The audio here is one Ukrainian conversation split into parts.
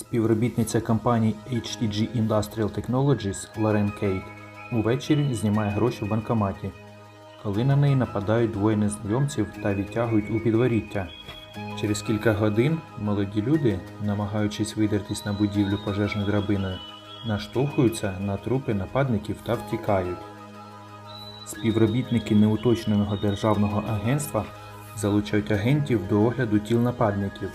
Співробітниця компанії HTG Industrial Technologies Лорен Кейт увечері знімає гроші в банкоматі, коли на неї нападають двоє незнайомців та відтягують у підворіття. Через кілька годин молоді люди, намагаючись видертись на будівлю пожежною драбиною, наштовхуються на трупи нападників та втікають. Співробітники неуточненого державного агентства залучають агентів до огляду тіл нападників.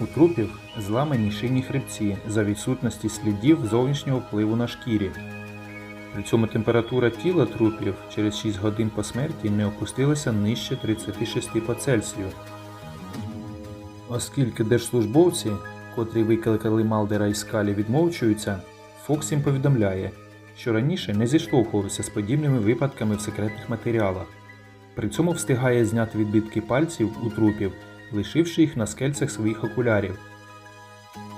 У трупів зламані шийні хребці за відсутності слідів зовнішнього впливу на шкірі. При цьому температура тіла трупів через 6 годин по смерті не опустилася нижче 36 по Цельсію. Оскільки держслужбовці, котрі викликали Малдера і Скалі, відмовчуються, Фокс їм повідомляє, що раніше не зіштовхувався з подібними випадками в секретних матеріалах. При цьому встигає зняти відбитки пальців у трупів, лишивши їх на скельцях своїх окулярів.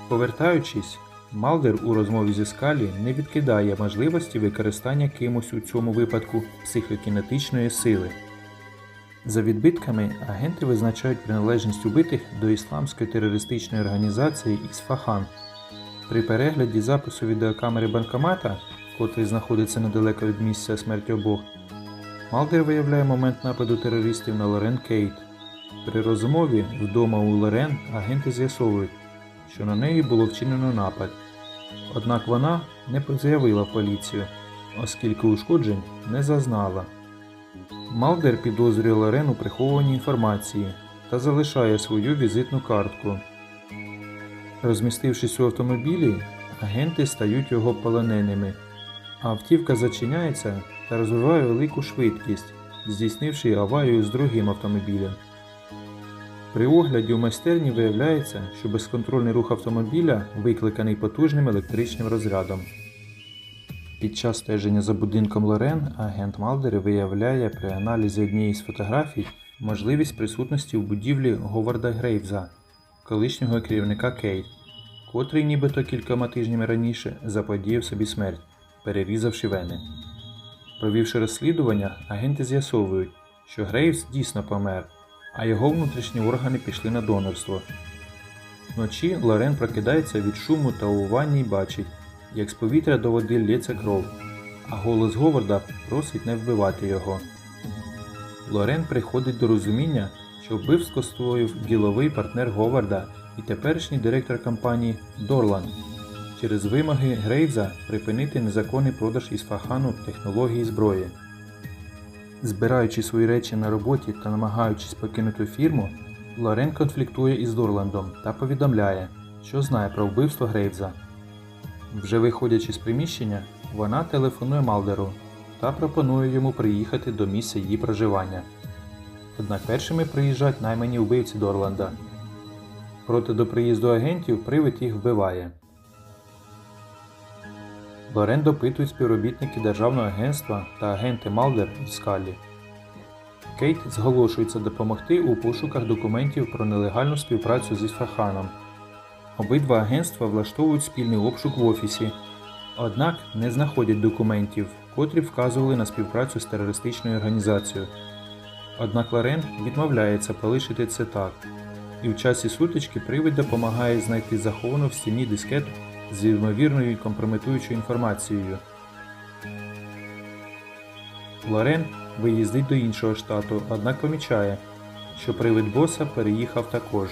Повертаючись, Малдер у розмові зі Скалі не відкидає можливості використання кимось у цьому випадку психокінетичної сили. За відбитками агенти визначають приналежність убитих до ісламської терористичної організації Ісфахан. При перегляді запису відеокамери банкомата, котрий знаходиться недалеко від місця смерті обох, Малдер виявляє момент нападу терористів на Лорен Кейт. При розмові вдома у Лорен агенти з'ясовують, що на неї було вчинено напад. Однак вона не заявила поліцію, оскільки ушкоджень не зазнала. Малдер підозрює Лорен у приховуванні інформації та залишає свою візитну картку. Розмістившись у автомобілі, агенти стають його полоненими. А автівка зачиняється та розвиває велику швидкість, здійснивши аварію з другим автомобілем. При огляді у майстерні виявляється, що безконтрольний рух автомобіля викликаний потужним електричним розрядом. Під час стеження за будинком Лорен агент Малдер виявляє при аналізі однієї з фотографій можливість присутності в будівлі Говарда Грейвза, колишнього керівника Кейт, котрий нібито кількома тижнями раніше заподіяв собі смерть, перерізавши вени. Провівши розслідування, агенти з'ясовують, що Грейвс дійсно помер, а його внутрішні органи пішли на донорство. Вночі Лорен прокидається від шуму та у ванні бачить, як з повітря до води лється кров, а голос Говарда просить не вбивати його. Лорен приходить до розуміння, що вбивство створив діловий партнер Говарда і теперішній директор компанії Дорланд через вимоги Грейвза припинити незаконний продаж із Фахану технології зброї. Збираючи свої речі на роботі та намагаючись покинути фірму, Лорен конфліктує із Дорландом та повідомляє, що знає про вбивство Грейвза. Вже виходячи з приміщення, вона телефонує Малдеру та пропонує йому приїхати до місця її проживання. Однак першими приїжджають наймані вбивці Дорланда. Проте до приїзду агентів привид їх вбиває. Лорен допитують співробітники Державного агентства та агенти Малдер і Скаллі. Кейт зголошується допомогти у пошуках документів про нелегальну співпрацю з Ісфаханом. Обидва агентства влаштовують спільний обшук в офісі, однак не знаходять документів, котрі вказували на співпрацю з терористичною організацією. Однак Лорен відмовляється полишити це так, і в часі сутички привид допомагає знайти заховану в стіні дискету з ймовірною компрометуючою інформацією. Лорен виїздить до іншого штату, однак помічає, що привид боса переїхав також.